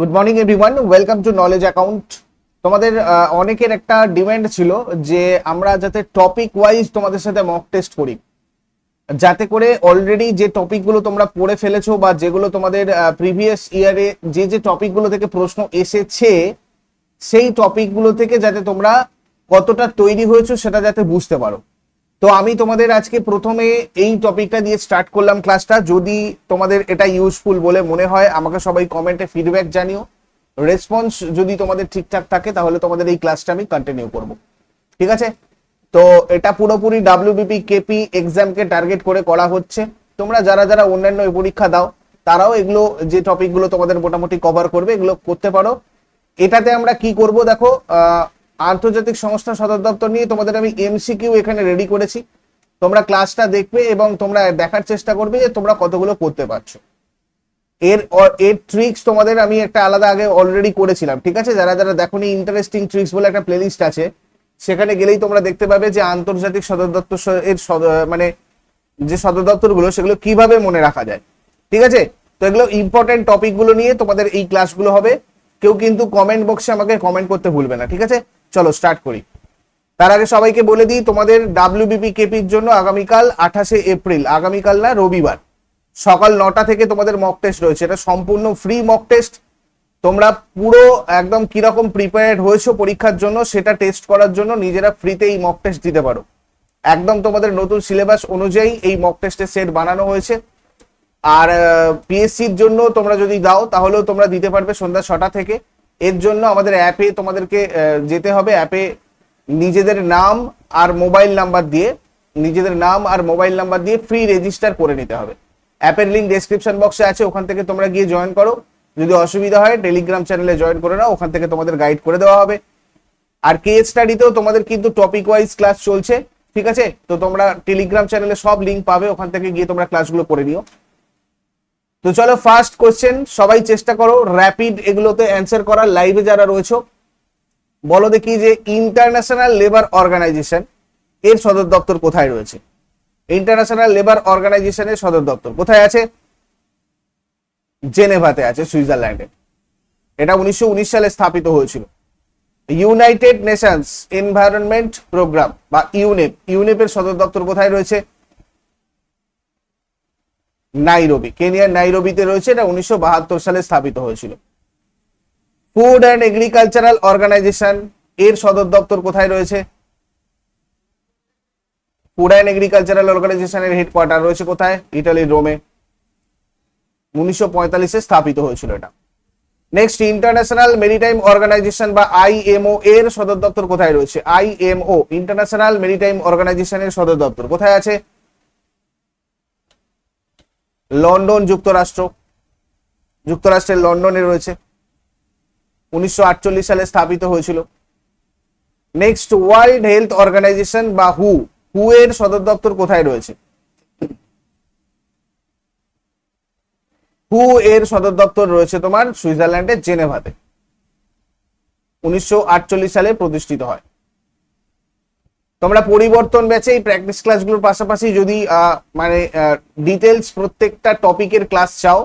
Good morning everyone welcome to knowledge account তোমাদের অনেকের একটা ডিমান্ড ছিল যে আমরা যাতে টপিক ওয়াইজ তোমাদের সাথে মক টেস্ট করি। যাতে করে অলরেডি যে টপিকগুলো তোমরা পড়ে ফেলেছো বা যেগুলো তোমাদের প্রিভিয়াস ইয়ারে যে যে টপিকগুলো থেকে প্রশ্ন এসেছে, সেই টপিকগুলো থেকে যাতে তোমরা কতটা তৈরি হয়েছো সেটা যাতে বুঝতে পারো। তো আমি তোমাদের আজকে প্রথমে এই টপিকটা দিয়ে স্টার্ট করলাম ক্লাসটা যদি তোমাদের এটা ইউজফুল বলে মনে হয়, আমাকে সবাই কমেন্টে ফিডব্যাক জানিও। রেসপন্স যদি তোমাদের ঠিকঠাক থাকে, তাহলে তোমাদের এই ক্লাসটা আমি কন্টিনিউ করব। ঠিক আছে? তো এটা পুরোপুরি ডাব্লিউবিপি কেপি এক্সামকে টার্গেট করে করা হচ্ছে। তোমরা যারা যারা অন্যান্য পরীক্ষা দাও, তারাও এগুলো যে টপিকগুলো তোমাদের মোটামুটি কভার করবে, এগুলো করতে পারো। এটাতে আমরা কি করব দেখো আন্তর্জাতিক সংস্থা সদর দপ্তর নিয়ে তোমাদের আমি এমসিকিউ এখানে রেডি করেছি। তোমরা ক্লাসটা দেখবে এবং তোমরা দেখার চেষ্টা করবে যে তোমরা কতগুলো করতে পারছ। এর এর ট্রিক্স তোমাদের আমি একটা আলাদা আগে অলরেডি করেছিলাম, ঠিক আছে? যারা যারা দেখোনি ইন্টারেস্টিং ট্রিক্স বলে একটা প্লেলিস্ট আছে, সেখানে গেলেই তোমরা দেখতে পাবে যে আন্তর্জাতিক সদর দপ্তর এর মানে যে সদর দপ্তরগুলো, সেগুলো কীভাবে মনে রাখা যায়, ঠিক আছে? তো এগুলো ইম্পর্টেন্ট টপিকগুলো নিয়ে তোমাদের এই ক্লাসগুলো হবে। কেউ কিন্তু কমেন্ট বক্সে আমাকে কমেন্ট করতে ভুলবে না, ঠিক আছে? চলো স্টার্ট করি। তার আগে সবাইকে বলে দিই, তোমাদের ডাব্লিউবিপি কেপির জন্য আগামীকাল আঠাশে এপ্রিল, আগামীকাল না রবিবার, সকাল নটা থেকে তোমাদের মক টেস্ট রয়েছে। এটা সম্পূর্ণ ফ্রি মক টেস্ট তোমরা পুরো একদম কীরকম প্রিপেয়ার্ড হয়েছো পরীক্ষার জন্য, সেটা টেস্ট করার জন্য নিজেরা ফ্রিতে এই মক টেস্ট দিতে পারো। একদম তোমাদের নতুন সিলেবাস অনুযায়ী এই মক টেস্টের সেট বানানো হয়েছে। আর পিএসসির জন্য তোমরা যদি দাও, তাহলেও তোমরা দিতে পারবে সন্ধ্যা ছটা থেকে। এর জন্য আমাদের অ্যাপে তোমাদেরকে যেতে হবে। অ্যাপে নিজেদের নাম আর মোবাইল নাম্বার দিয়ে, নিজেদের নাম আর মোবাইল নাম্বার দিয়ে ফ্রি রেজিস্টার করে নিতে হবে। অ্যাপের লিঙ্ক ডেসক্রিপশন বক্সে আছে, ওখান থেকে তোমরা গিয়ে জয়েন করো। যদি অসুবিধা হয় টেলিগ্রাম চ্যানেলে জয়েন করে নাও, ওখান থেকে তোমাদের গাইড করে দেওয়া হবে। আর কে স্টাডিতেও তোমাদের কিন্তু টপিক ওয়াইজ ক্লাস চলছে, ঠিক আছে? তো তোমরা টেলিগ্রাম চ্যানেলে সব লিঙ্ক পাবে, ওখান থেকে গিয়ে তোমরা ক্লাসগুলো করে নিও। তো চলো ফার্স্ট কোশ্চেন সবাই চেষ্টা করো র্যাপিড এগুলোতে অ্যান্সার করার লাইভে যারা রয়েছে, বলো দেখি যে ইন্টারন্যাশনাল লেবার অর্গানাইজেশন এর সদর দপ্তর কোথায় রয়েছে? ইন্টারন্যাশনাল লেবার অর্গানাইজেশনের সদর দপ্তর কোথায় আছে? জেনেভাতে আছে, সুইজারল্যান্ডে। এটা উনিশশো উনিশ সালে স্থাপিত হয়েছিল। ইউনাইটেড নেশনস এনভায়রনমেন্ট প্রোগ্রাম বা ইউনেপ, ইউনেপের সদর দপ্তর কোথায় রয়েছে? নাইরোবি। কেনিয়ার নাইরোবিতে রয়েছে, এটা উনিশশো সালে স্থাপিত হয়েছিল। ফুড অ্যান্ড এগ্রিকালচারাল অর্গানাইজেশন, এর সদর দপ্তর কোথায় রয়েছে? ফুড অ্যান্ড এগ্রিকালচারাল অর্গানাইজেশনের হেডকোয়ার্টার রয়েছে কোথায়? ইটালির রোমে। উনিশশো স্থাপিত হয়েছিল এটা। নেক্সট, ইন্টারন্যাশনাল মেরিটাইম অর্গানাইজেশন বা আইএমও এর সদর দপ্তর কোথায় রয়েছে? আইএমও ইন্টারন্যাশনাল মেরিটাইম অর্গানাইজেশনের সদর দপ্তর কোথায় আছে? লন্ডন যুক্তরাষ্ট্র। যুক্তরাষ্ট্রের লন্ডনে রয়েছে। উনিশশো আটচল্লিশ সালে স্থাপিত হয়েছিল। নেক্সট ওয়ার্ল্ড হেলথ অর্গানাইজেশন বা হু হু এর সদর দপ্তর কোথায় রয়েছে? হু এর সদর দপ্তর রয়েছে তোমার সুইজারল্যান্ডের জেনেভাতে। উনিশশো আটচল্লিশ সালে প্রতিষ্ঠিত হয়। তোমরা পরিবর্তন ব্যাচে এই প্র্যাকটিস ক্লাসগুলোর পাশাপাশি যদি মানে ডিটেলস প্রত্যেকটা টপিকের ক্লাস চাও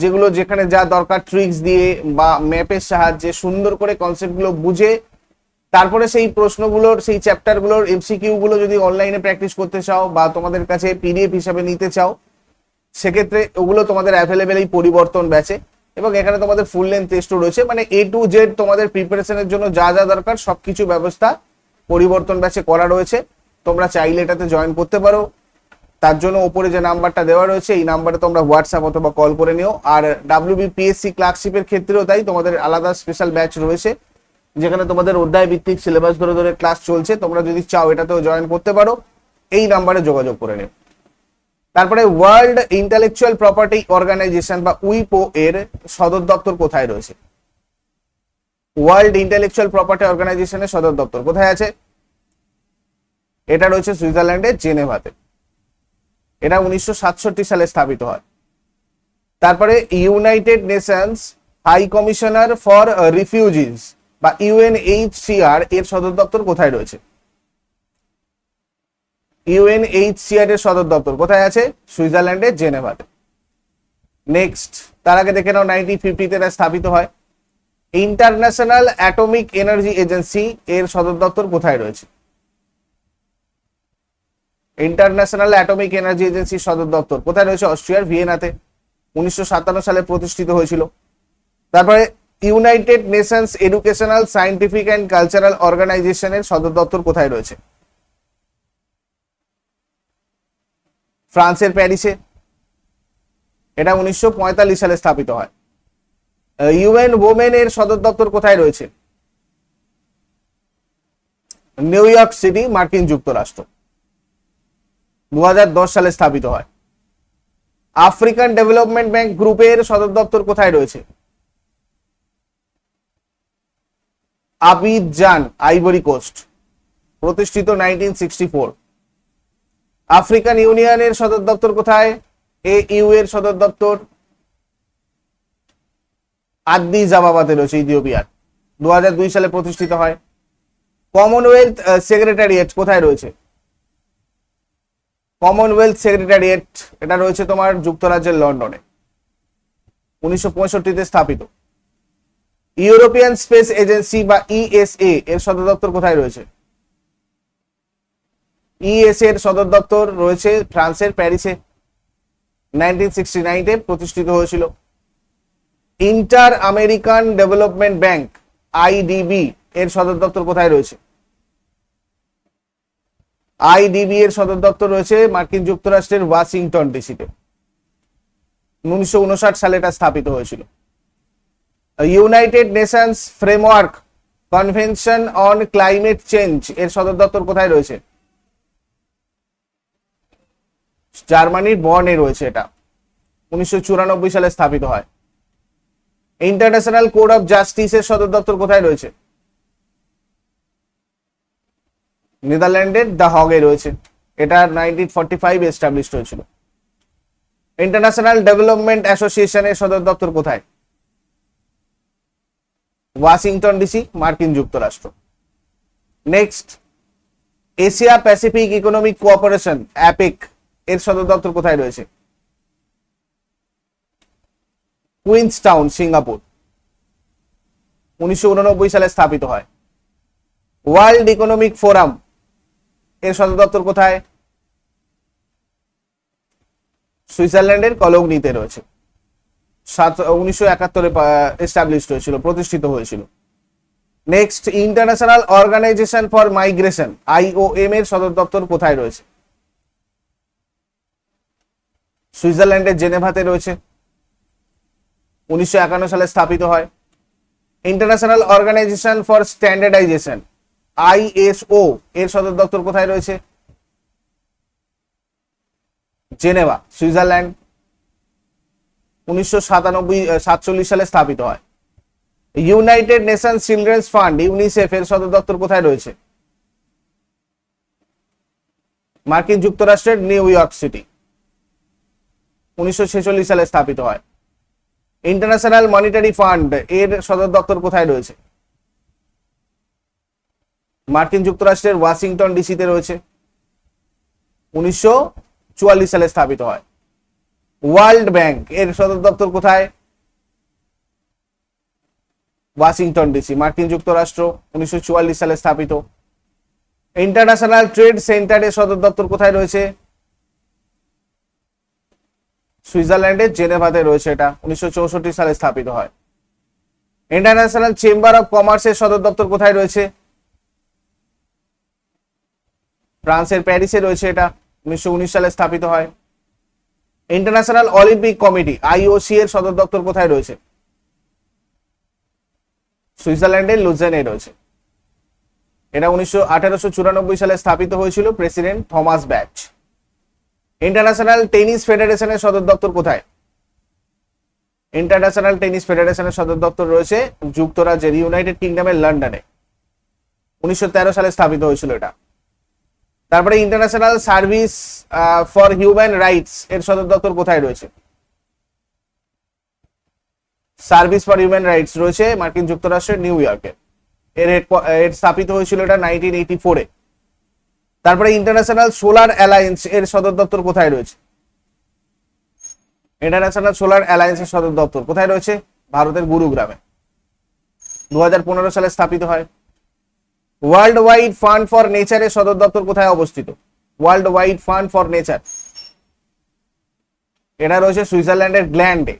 যেগুলো যেখানে যা দরকার ট্রিক্স দিয়ে বা ম্যাপের সাহায্যে সুন্দর করে কনসেপ্টগুলো বুঝে, তারপরে সেই প্রশ্নগুলোর, সেই চ্যাপ্টারগুলোর এমসিকিউ গুলো যদি অনলাইনে প্র্যাকটিস করতে চাও বা তোমাদের কাছে পিডিএফ হিসাবে নিতে চাও, সেক্ষেত্রে ওগুলো তোমাদের অ্যাভেলেবেল এই পরিবর্তন ব্যাচে এবং এখানে তোমাদের ফুল লেন্থ টেস্টও রয়েছে। মানে এ টু জেড তোমাদের প্রিপারেশনের জন্য যা যা দরকার সবকিছু ব্যবস্থা পরিবর্তন ব্যাচে করা রয়েছে। তোমরা চাইলে এটাতে জয়েন করতে পারো। তার জন্য ওপরে যে নাম্বারটা দেওয়া রয়েছে, এই নাম্বারে তোমরা হোয়াটসঅ্যাপ অথবা কল করে নিও। আর ডাব্লিউবিপিএসসি ক্লার্কশিপের ক্ষেত্রেও তাই তোমাদের আলাদা স্পেশাল ব্যাচ রয়েছে, যেখানে তোমাদের অধ্যায় ভিত্তিক সিলেবাস ধরে ধরে ক্লাস চলছে। তোমরা যদি চাও এটাতেও জয়েন করতে পারো। এই নাম্বারে যোগাযোগ করে নিও। তারপরে ওয়ার্ল্ড ইন্টালেকচুয়াল প্রপার্টি অর্গানাইজেশন বা উইপো এর সদর দপ্তর কোথায় রয়েছে? ওয়ার্ল্ড ইন্টালেকচুয়াল প্রপার্টি অর্গানাইজেশনের সদর দপ্তর কোথায় আছে? এটা রয়েছে সুইজারল্যান্ডের জেনেভাতে। এটা উনিশশো সাতষট্টি সালে স্থাপিত হয়। তারপরে United Nations high commissioner for refugees বা ইউএনএইচসিআর এর সদর দপ্তর কোথায় রয়েছে? ইউএনএইচসিআর এর সদর দপ্তর কোথায় আছে? সুইজারল্যান্ডের জেনেভাতে। নেক্সট, তার আগে দেখে নাও নাইনটিন ফিফটিতে এটা স্থাপিত হয়। ইন্টারন্যাশনাল অ্যাটমিক এনার্জি এজেন্সি এর সদর দপ্তর কোথায় রয়েছে? ইন্টারন্যাশনাল অ্যাটমিক এনার্জি এজেন্সির সদর দপ্তর। কোথায় রয়েছে? অস্ট্রিয়ার ভিয়েনাতে। উনিশশো সাতান্ন সালে প্রতিষ্ঠিত হয়েছিল। তারপরে United Nations educational scientific and cultural অর্গানাইজেশনের সদর দপ্তর কোথায় রয়েছে? ফ্রান্সের প্যারিসে। এটা উনিশশো পঁয়তাল্লিশ সালে স্থাপিত হয়। ইউএন ওমেন এর সদর দপ্তর কোথায় রয়েছে? নিউ ইয়র্ক সিটি, মার্কিন যুক্তরাষ্ট্র। দু হাজার দশ সালে স্থাপিত হয়। আফ্রিকান ডেভেলপমেন্ট ব্যাংক গ্রুপের সদর দপ্তর কোথায় রয়েছে? আবিদজান আইভরি কোস্ট, প্রতিষ্ঠিত নাইনটিন আফ্রিকান ইউনিয়নের সদর দপ্তর কোথায়? এ ইউ এর সদর দপ্তর আদি জাবাবাতে রয়েছে, ইথিওপিয়ার। দু হাজার দুই সালে প্রতিষ্ঠিত হয়। কমনওয়েলথ সেক্রেটারিয়েট কোথায় রয়েছে? কমনওয়েলথ সেক্রেটারিয়েট এটা রয়েছে তোমার যুক্তরাজ্যের লন্ডনে। উনিশশো পঁয়ষট্টিতে স্থাপিত। ইউরোপিয়ান স্পেস এজেন্সি বা ইএসএ এর সদর দপ্তর কোথায় রয়েছে? ইএসএ এর সদর দপ্তর রয়েছে ফ্রান্সের প্যারিসে। নাইনটিন সিক্সটি প্রতিষ্ঠিত হয়েছিল। Inter American development bank IDB এর সদর দপ্তর কোথায় রয়েছে? আইডিবি এর সদর দপ্তর রয়েছে মার্কিন যুক্তরাষ্ট্রের ওয়াশিংটন ডিসিতে। উনিশশো উনষাট সালে এটা স্থাপিত হয়েছিল। United Nations framework convention on climate change এর সদর দপ্তর কোথায় রয়েছে? জার্মানির বর্নে রয়েছে এটা। উনিশশো চুরানব্বই সালে স্থাপিত হয়। ইন্টারন্যাশনাল কোড অফ জাস্টিসের সদর দপ্তর কোথায় রয়েছে? নেদারল্যান্ডের দ্য হগে রয়েছে। এটা নাইনটিন ফর্টি ফাইভ এস্টাবলিশড হয়েছিল। ইন্টারন্যাশনাল ডেভেলপমেন্ট অ্যাসোসিয়েশনের সদর দপ্তর কোথায়? ওয়াশিংটন ডিসি মার্কিন যুক্তরাষ্ট্র। Next Asia Pacific economic cooperation APEC এর সদর দপ্তর কোথায় রয়েছে? কুইন্সটাউন সিঙ্গাপুর উনিশশো সালে স্থাপিত হয়। ওয়ার্ল্ড ইকোনমিক ফোরাম এর সদর দপ্তর কোথায়? সুইজারল্যান্ডের কলগনিতে রয়েছে। সাত, উনিশশো একাত্তরে এস্টাবলিশড হয়েছিল, প্রতিষ্ঠিত হয়েছিল। Next international organisation for migration IOM এর সদর দপ্তর কোথায় রয়েছে? সুইজারল্যান্ডের জেনেভাতে রয়েছে। উনিশশো একান্ন সালে স্থাপিত হয়। International organisation for standardisation ISO, এর সদর দপ্তর কোথায় রয়েছে? Geneva, Switzerland. উনিশশো সাতচল্লিশ সালে স্থাপিত হয়। United Nation children's fund, UNICEF, এর সদর দপ্তর কোথায় রয়েছে? মার্কিন যুক্তরাষ্ট্রের নিউ ইয়র্ক সিটি। উনিশশো ছেচল্লিশ সালে স্থাপিত হয়। ইন্টারন্যাশনাল মনিটারি ফান্ড, এর সদর দপ্তর কোথায় রয়েছে? মার্কিন যুক্তরাষ্ট্রের ওয়াশিংটন ডিসিতে রয়েছে। উনিশশো চুয়াল্লিশ সালে স্থাপিত হয়। ওয়ার্ল্ড ব্যাংক, এর সদর দপ্তর কোথায়? ওয়াশিংটন ডিসি, মার্কিন যুক্তরাষ্ট্র, উনিশশো চুয়াল্লিশ সালে স্থাপিত। ইন্টারন্যাশনাল ট্রেড সেন্টারের সদর দপ্তর কোথায় রয়েছে? সুইজারল্যান্ডের জেনেভাতে রয়েছে এটা। উনিশশো চৌষট্টি সালে স্থাপিত হয়। ইন্টারন্যাশনাল চেম্বার অফ কমার্সের সদর দপ্তর কোথায় রয়েছে? ফ্রান্সের প্যারিসে রয়েছে এটা, উনিশশো উনিশ সালে স্থাপিত হয়। ইন্টারন্যাশনাল অলিম্পিক কমিটি, আইওসি এর সদর দপ্তর কোথায় রয়েছে? সুইজারল্যান্ডের লুজেনে রয়েছে। এটা উনিশশো সালে স্থাপিত হয়েছিল, president Thomas Bach. International tennis ফেডারেশনের সদর দপ্তর কোথায়? ইন্টারন্যাশনাল টেনিস ফেডারেশনের সদর দপ্তর রয়েছে যুক্তরাজ্যের, ইউনাইটেড কিংডমের লন্ডনে। উনিশশো তেরো সালে স্থাপিত হয়েছিল এটা। তারপরে international service for human rights এর সদর দপ্তর কোথায় রয়েছে? সার্ভিস ফর হিউম্যান রাইটস রয়েছে মার্কিন যুক্তরাষ্ট্রের নিউ ইয়র্কে। এর এর স্থাপিত হয়েছিল এটা নাইনটিন এইটি ফোরে তারপরে ইন্টারন্যাশনাল সোলার অ্যালায়েন্স এর সদর দপ্তর কোথায় রয়েছে? ইন্টারন্যাশনাল সোলার অ্যালায়েন্সের সদর দপ্তর কোথায় রয়েছে? ভারতের গুরুগ্রামে। দু হাজার পনেরো সালে স্থাপিত হয়। ওয়ার্ল্ড ওয়াইড ফান্ড ফর নেচারের সদর দপ্তর কোথায় অবস্থিত? World wide fund for nature. এটা রয়েছে সুইজারল্যান্ডের গ্ল্যান্ডে।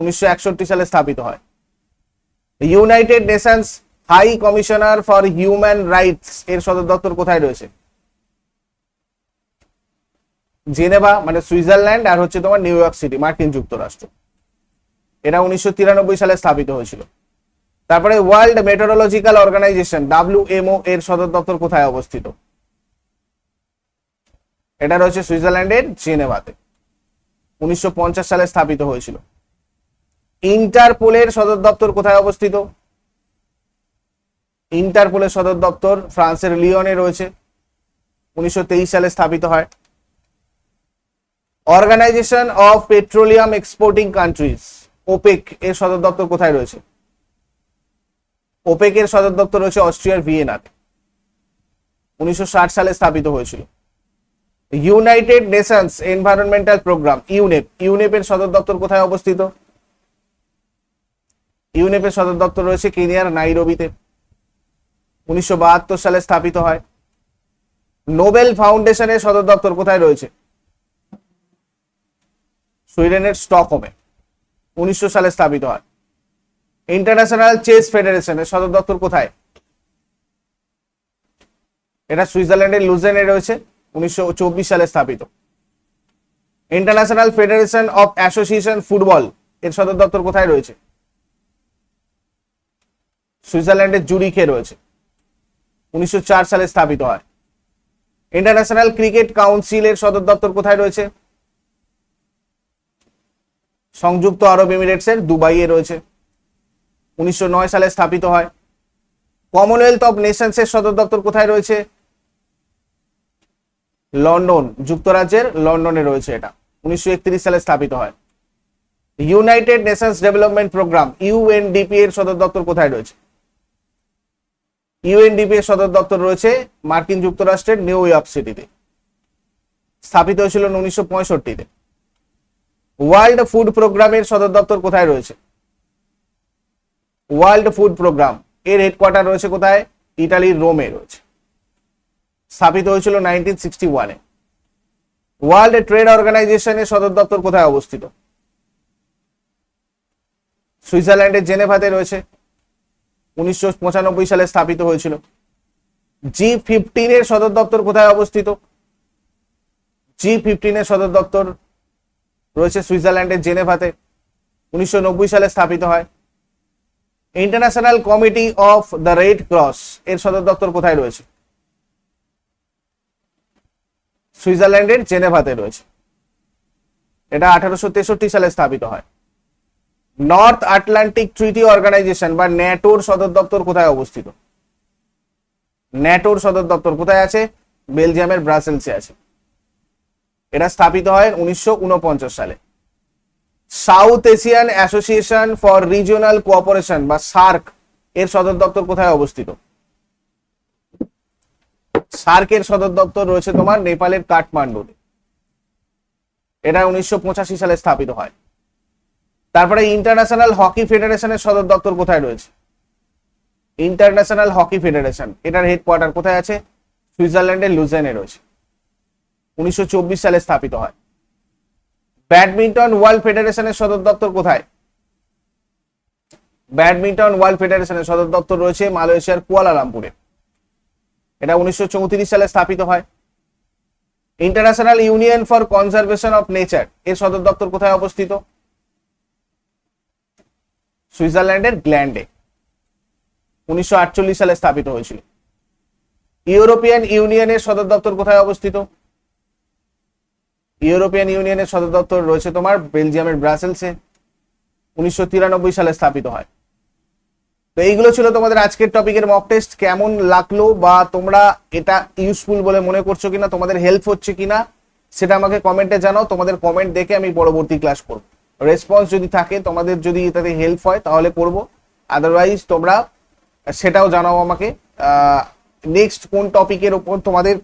উনিশশো একষট্টি সালে স্থাপিত হয়। United Nations high commissioner for human rights এর সদর দপ্তর কোথায় রয়েছে? জেনেভা মানে সুইজারল্যান্ড আর হচ্ছে তোমার নিউ ইয়র্ক সিটি, মার্কিন যুক্তরাষ্ট্র। এটা উনিশশো তিরানব্বই সালে স্থাপিত হয়েছিল। তারপরে ওয়ার্ল্ড মেটোরোলজিক্যাল অর্গানাইজেশন ডাব্লিউএমও এর সদর দপ্তর কোথায় অবস্থিত? এটা রয়েছে সুইজারল্যান্ডের জেনেভাতে। উনিশশো পঞ্চাশ সালে স্থাপিত হয়েছিল। ইন্টারপোলের সদর দপ্তর কোথায় অবস্থিত? ইন্টারপোলের সদর দপ্তর ফ্রান্সের লিওনে রয়েছে। উনিশশো তেইশ সালে স্থাপিত হয়। Organisation of petroleum exporting countries, OPEC এর সদর দপ্তর কোথায় রয়েছে? ওপেক এর সদর দপ্তর রয়েছে অস্ট্রিয়ার ভিয়েনাতে উনিশশো ষাট সালে স্থাপিত হয়েছিল। United Nations environmental programme, UNEP. UNEP এর সদর দপ্তর কোথায় অবস্থিত? ইউনেপ এর সদর দপ্তর রয়েছে কেনিয়ার নাইরোবিতে। উনিশশো বাহাত্তর সালে স্থাপিত হয়। নোবেল ফাউন্ডেশনের সদর দপ্তর কোথায় রয়েছে? সুইডেনের স্টকহোমে। উনিশশো সালে স্থাপিত হয়। ইন্টারন্যাশনাল চেস ফেডারেশনের সদর দপ্তর কোথায়? এটা সুইজারল্যান্ডের লুজেনে রয়েছে, উনিশশো চব্বিশ সালে স্থাপিত। International federation of association football এর সদর দপ্তর কোথায় রয়েছে? সুইজারল্যান্ডের জুরিখে রয়েছে, উনিশশো চার সালে স্থাপিত হয়। ইন্টারন্যাশনাল ক্রিকেট কাউন্সিলের সদর দপ্তর কোথায় রয়েছে? সংযুক্ত আরব এমিরেটসের দুবাইয়ে রয়েছে। উনিশশো নয় সালে স্থাপিত হয়। কমনওয়েলথ অফ নেশনসের সদর দপ্তর কোথায় রয়েছে? লন্ডন, যুক্তরাজ্যের লন্ডনে রয়েছে এটা। উনিশশো সালে স্থাপিত হয়। United Nations development programme UNDP এর সদর দপ্তর কোথায় রয়েছে? ইউএনডিপি এর সদর দপ্তর রয়েছে মার্কিন যুক্তরাষ্ট্রের নিউ ইয়র্ক সিটিতে। স্থাপিত হয়েছিল উনিশশো পঁয়ষট্টিতে। ওয়ার্ল্ড ফুড প্রোগ্রামের সদর দপ্তর কোথায় রয়েছে? World food programme. এর হেডকোয়ার্টার রয়েছে কোথায়? ইটালির রোমে রয়েছে। স্থাপিত হয়েছিল নাইনটিন সিক্সটি ওয়ানে ওয়ার্ল্ড ট্রেড অর্গানাইজেশনের সদর দপ্তর কোথায় অবস্থিত? সুইজারল্যান্ডের জেনেভাতে রয়েছে। উনিশশো পঁচানব্বই সালে স্থাপিত হয়েছিল। জি ফিফটিনের সদর দপ্তর কোথায় অবস্থিত? জি ফিফটিনের সদর দপ্তর রয়েছে সুইজারল্যান্ডের জেনেভাতে। উনিশশো নব্বই সালে স্থাপিত হয়। International committee of the red cross এর সদর দপ্তর কোথায় রয়েছে? সুইজারল্যান্ডের জেনেভাতে রয়েছে। এটা আঠারোশো তেষট্টি সালে স্থাপিত হয়। নর্থ আটলান্টিক ট্রিটি অর্গানাইজেশন বা ন্যাটোর সদর দপ্তর কোথায় অবস্থিত? ন্যাটোর সদর দপ্তর কোথায় আছে? বেলজিয়ামের ব্রাসেলসে আছে। এটা স্থাপিত হয় উনিশশো উনপঞ্চাশ সালে। South Asian association for regional cooperation বা সার্ক, এর সদর দপ্তর কোথায় অবস্থিত? সার্কের সদর দপ্তর রয়েছে তোমার নেপালের কাঠমান্ডুতে। এটা উনিশশো পঁচাশি সালে স্থাপিত হয়। তারপরে ইন্টারন্যাশনাল হকি ফেডারেশনের সদর দপ্তর কোথায় রয়েছে? ইন্টারন্যাশনাল হকি ফেডারেশন, এটার হেডকোয়ার্টার কোথায় আছে? সুইজারল্যান্ডের লুজেনে রয়েছে। উনিশশো চব্বিশ সালে স্থাপিত হয়। ব্যাডমিন্টন ওয়ার্ল্ড ফেডারেশনের সদর দপ্তর কোথায়? ব্যাডমিন্টন ওয়ার্ল্ড ফেডারেশনের সদর দপ্তর রয়েছে মালয়েশিয়ার কুয়ালালামপুরে। এটা উনিশশো চৌত্রিশ সালে স্থাপিত হয়। International union for conservation of nature, এর সদর দপ্তর কোথায় অবস্থিত? সুইজারল্যান্ডের গ্ল্যান্ডে। উনিশশো আটচল্লিশ সালে স্থাপিত হয়েছিল। ইউরোপিয়ান ইউনিয়নের সদর দপ্তর কোথায় অবস্থিত? ইউরোপিয়ান ইউনিয়নের সদর দপ্তর রয়েছে তোমার, বেলজিয়ামের ব্রাসেলসে। উনিশশো তিরানব্বই সালে স্থাপিত হয়। তো এইগুলো ছিল তোমাদের আজকের টপিকের মক টেস্ট কেমন লাগল বা তোমরা এটা ইউজফুল বলে মনে করছ কিনা, তোমাদের হেল্প হচ্ছে কিনা, সেটা আমাকে কমেন্টে জানাও, তোমাদের কমেন্ট দেখে আমি পরবর্তী ক্লাস করব। রেসপন্স যদি থাকে, তোমাদের যদি এটাতে হেল্প হয়, তাহলে করব। আদারওয়াইজ তোমরা সেটাও জানাও আমাকে। নেক্সট কোন টপিকের ওপর তোমাদের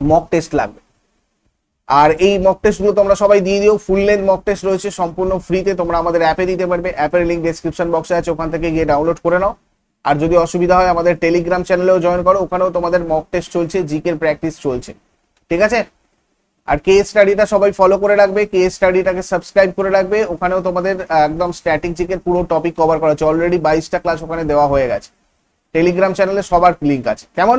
মক টেস্ট লাগবে? আর এই মক টেস্টগুলো তোমরা সবাই দিয়ে দিও। ফুল লেন্থ মক টেস্ট রয়েছে, সম্পূর্ণ ফ্রিতে তোমরা আমাদের অ্যাপে দিতে পারবে। অ্যাপের লিঙ্ক ডেসক্রিপশন বক্সে আছে, ওখান থেকে গিয়ে ডাউনলোড করে নাও। আর যদি অসুবিধা হয়, আমাদের টেলিগ্রাম চ্যানেলেও জয়েন করো। ওখানেও তোমাদের মক টেস্ট চলছে জিকের প্র্যাকটিস চলছে। ঠিক আছে? আর কে স্টাডিটা সবাই ফলো করে রাখবে। কে স্টাডিটাকে সাবস্ক্রাইব করে রাখবে। ওখানেও তোমাদের একদম স্ট্যাটিক জিকের পুরো টপিক কভার করা আছে। অলরেডি বাইশটা ক্লাস ওখানে দেওয়া হয়ে গেছে। টেলিগ্রাম চ্যানেলে সবার লিঙ্ক আছে। কেমন?